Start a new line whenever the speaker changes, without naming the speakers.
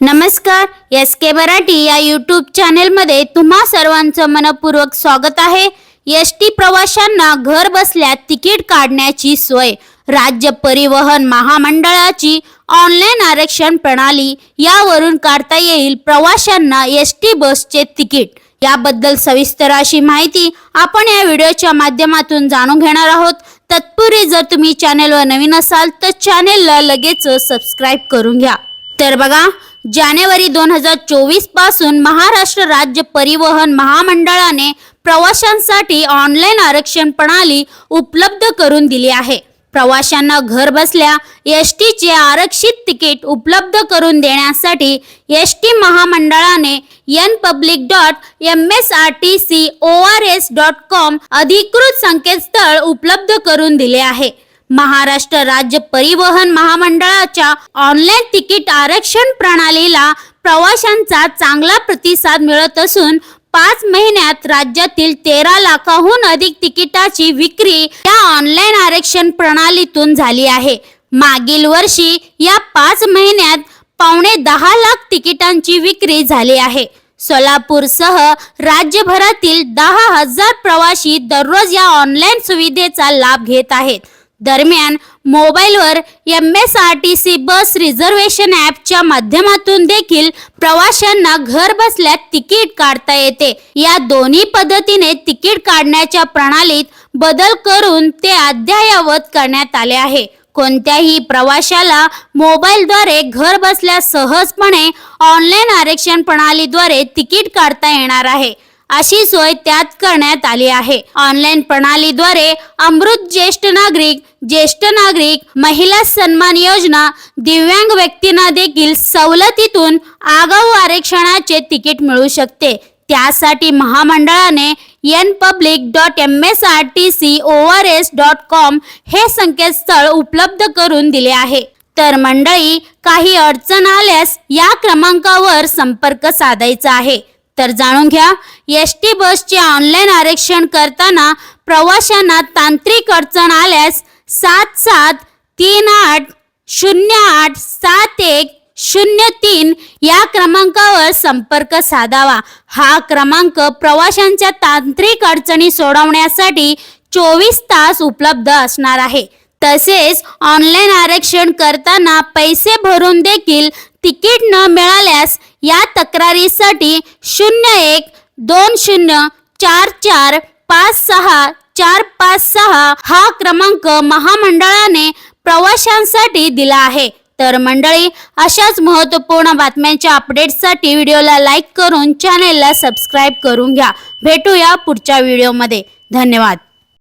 नमस्कार एस के मराठी या यूट्यूब चॅनेलमध्ये तुम्हा सर्वांचं मनपूर्वक स्वागत आहे. एस टी प्रवाशांना घर बसल्या तिकीट काढण्याची सोय राज्य परिवहन महामंडळाची ऑनलाईन आरक्षण प्रणाली यावरून काढता येईल प्रवाशांना एस टी बसचे तिकीट. याबद्दल सविस्तर अशी माहिती आपण या व्हिडिओच्या माध्यमातून जाणून घेणार आहोत. तत्पूर्वी जर तुम्ही चॅनेलवर नवीन असाल तर चॅनेलला लगेच सबस्क्राईब करून घ्या. तर बघा जानेवारी दोन हजार चोवीसपासून महाराष्ट्र राज्य परिवहन महामंडळाने प्रवाशांसाठी ऑनलाईन आरक्षण प्रणाली उपलब्ध करून दिली आहे. प्रवाशांना घर बसल्या एस टीचे आरक्षित तिकीट उपलब्ध करून देण्यासाठी एस टी महामंडळाने N public dot M S R T C O R S dot com अधिकृत संकेतस्थळ उपलब्ध करून दिले आहे. महाराष्ट्र राज्य परिवहन महामंडळाच्या ऑनलाईन तिकीट आरक्षण प्रणालीला प्रवाशांचा चांगला प्रतिसाद मिळत असून पाच महिन्यात राज्यातील तेरा लाखाहून अधिक तिकिटाची विक्री या ऑनलाईन आरक्षण प्रणालीतून झाली आहे. मागील वर्षी या पाच महिन्यात पावणे दहा लाख तिकिटांची विक्री झाली आहे. सोलापूरसह राज्यभरातील दहा हजार प्रवासी दररोज या ऑनलाईन सुविधेचा लाभ घेत आहेत. दरम्यान मोबाईलवर M S R T C bus reservation ॲपच्या माध्यमातून देखील प्रवाशांना घर बसल्या तिकीट काढता येते. या दोन्ही पद्धतीने तिकीट काढण्याच्या प्रणालीत बदल करून ते अद्ययावत करण्यात आले आहे. कोणत्याही प्रवाशाला मोबाईलद्वारे घर बसल्या सहजपणे ऑनलाईन आरक्षण प्रणालीद्वारे तिकीट काढता येणार आहे. अशी सोय त्यात करण्यात आली आहे. ऑनलाईन प्रणालीद्वारे अमृत ज्येष्ठ नागरिक ज्येष्ठ नागरिक महिला सन्मान योजना दिव्यांग व्यक्तींना देखील सवलतीतून आगाऊ आरक्षणाचे तिकीट मिळू शकते. त्यासाठी महामंडळाने N public dot M S R T C O R S dot com हे संकेतस्थळ उपलब्ध करून दिले आहे. तर मंडळी काही अडचण आल्यास या क्रमांकावर संपर्क साधायचा आहे. तर जाणून घ्या एस टी बसचे ऑनलाईन आरक्षण करताना प्रवाशांना तांत्रिक अडचण आल्यास सात सात तीन आठ शून्य आठ सात एक शून्य तीन या क्रमांकावर संपर्क साधावा. हा क्रमांक प्रवाशांच्या तांत्रिक अडचणी सोडवण्यासाठी चोवीस तास उपलब्ध असणार आहे. तसेच ऑनलाईन आरक्षण करताना पैसे भरून देखील तिकीट न मिळाल्यास या तक्रारीसाठी शून्य एक दोन शून्य चार चार पाच सहा चार पाच सहा हा क्रमांक महामंडळाने प्रवाशांसाठी दिला आहे. तर मंडळी अशाच महत्त्वपूर्ण बातम्यांच्या अपडेट्ससाठी व्हिडिओला लाईक करून चॅनेलला सबस्क्राईब करून घ्या. भेटूया पुढच्या व्हिडिओमध्ये. धन्यवाद.